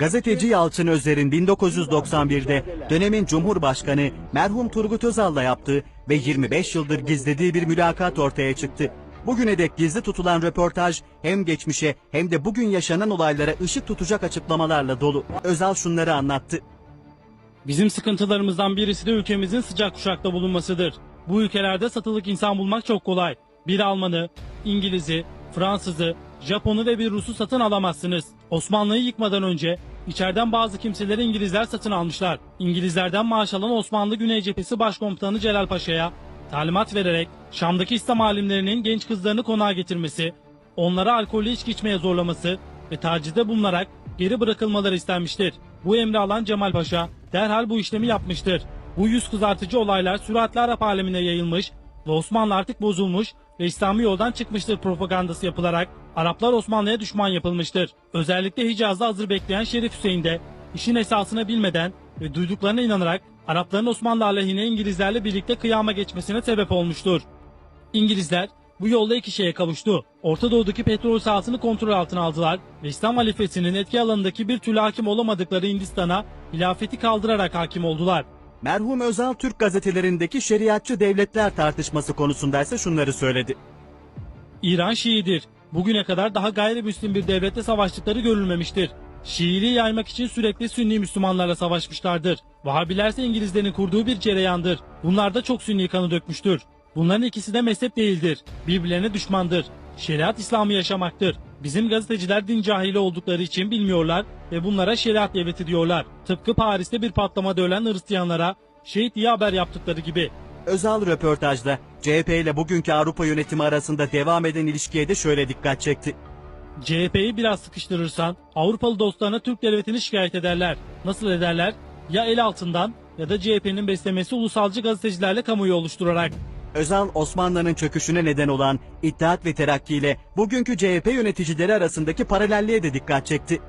Gazeteci Yalçın Özer'in 1991'de dönemin Cumhurbaşkanı merhum Turgut Özal'la yaptığı ve 25 yıldır gizlediği bir mülakat ortaya çıktı. Bugüne dek gizli tutulan röportaj hem geçmişe hem de bugün yaşanan olaylara ışık tutacak açıklamalarla dolu. Özal şunları anlattı. Bizim sıkıntılarımızdan birisi de ülkemizin sıcak kuşakta bulunmasıdır. Bu ülkelerde satılık insan bulmak çok kolay. Bir Almanı, İngiliz'i, Fransız'ı, Japon'u ve bir Rus'u satın alamazsınız. Osmanlı'yı yıkmadan önce içeriden bazı kimseleri İngilizler satın almışlar. İngilizlerden maaş alan Osmanlı Güney Cephesi Başkomutanı Celal Paşa'ya talimat vererek Şam'daki İslam alimlerinin genç kızlarını konağa getirmesi, onlara alkollü içki içmeye zorlaması ve tacizde bulunarak geri bırakılmaları istenmiştir. Bu emri alan Cemal Paşa derhal bu işlemi yapmıştır. Bu yüz kızartıcı olaylar süratle Arap alemine yayılmış ve Osmanlı artık bozulmuş ve İslami yoldan çıkmıştır propagandası yapılarak Araplar Osmanlı'ya düşman yapılmıştır. Özellikle Hicaz'da hazır bekleyen Şerif Hüseyin de işin esasını bilmeden ve duyduklarına inanarak Arapların Osmanlı aleyhine İngilizlerle birlikte kıyama geçmesine sebep olmuştur. İngilizler bu yolda iki şeye kavuştu. Orta Doğu'daki petrol sahasını kontrol altına aldılar ve İslam halifesinin etki alanındaki bir türlü hakim olamadıkları Hindistan'a hilafeti kaldırarak hakim oldular. Merhum Özal Türk gazetelerindeki şeriatçı devletler tartışması konusunda ise şunları söyledi. İran Şiidir. Bugüne kadar daha gayrimüslim bir devlette savaştıkları görülmemiştir. Şiiliği yaymak için sürekli Sünni Müslümanlarla savaşmışlardır. Vahabiler ise İngilizlerin kurduğu bir cereyandır. Bunlar da çok Sünni kanı dökmüştür. Bunların ikisi de mezhep değildir. Birbirlerine düşmandır. Şeriat İslam'ı yaşamaktır. Bizim gazeteciler din cahili oldukları için bilmiyorlar ve bunlara şeriat devleti diyorlar. Tıpkı Paris'te bir patlamada ölen Hristiyanlara şehit diye haber yaptıkları gibi. Özal röportajda CHP ile bugünkü Avrupa yönetimi arasında devam eden ilişkiye de şöyle dikkat çekti. CHP'yi biraz sıkıştırırsan Avrupalı dostlarına Türk devletini şikayet ederler. Nasıl ederler? Ya el altından ya da CHP'nin beslemesi ulusalcı gazetecilerle kamuoyu oluşturarak. Özal Osmanlı'nın çöküşüne neden olan İttihat ve Terakki ile bugünkü CHP yöneticileri arasındaki paralelliğe de dikkat çekti.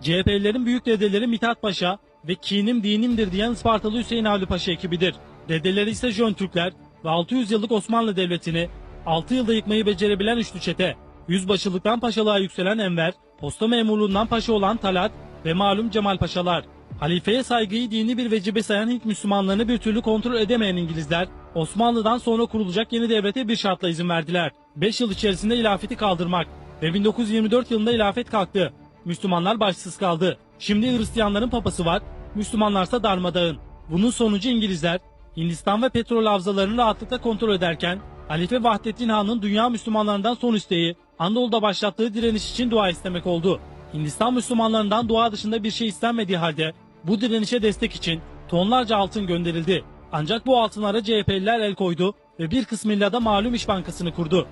CHP'lilerin büyük dedeleri Mithat Paşa ve kinim dinimdir diyen Ispartalı Hüseyin Avni Paşa ekibidir. Dedeleri ise Jön Türkler ve 600 yıllık Osmanlı Devleti'ni 6 yılda yıkmayı becerebilen üçlü çete. Yüzbaşılıktan paşalığa yükselen Enver, posta memurluğundan paşa olan Talat ve malum Cemal Paşalar. Halifeye saygıyı dini bir vecibe sayan Hint Müslümanlarını bir türlü kontrol edemeyen İngilizler, Osmanlı'dan sonra kurulacak yeni devlete bir şartla izin verdiler. 5 yıl içerisinde ilafeti kaldırmak ve 1924 yılında ilafet kalktı. Müslümanlar başsız kaldı. Şimdi Hristiyanların papası var, Müslümanlarsa darmadağın. Bunun sonucu İngilizler, Hindistan ve petrol havzalarını rahatlıkla kontrol ederken, Halife Vahdettin Han'ın dünya Müslümanlarından son isteği, Anadolu'da başlattığı direniş için dua istemek oldu. Hindistan Müslümanlarından dua dışında bir şey istenmediği halde, bu direnişe destek için tonlarca altın gönderildi. Ancak bu altınlara CHP'liler el koydu ve bir kısmıyla da malum İş Bankası'nı kurdu.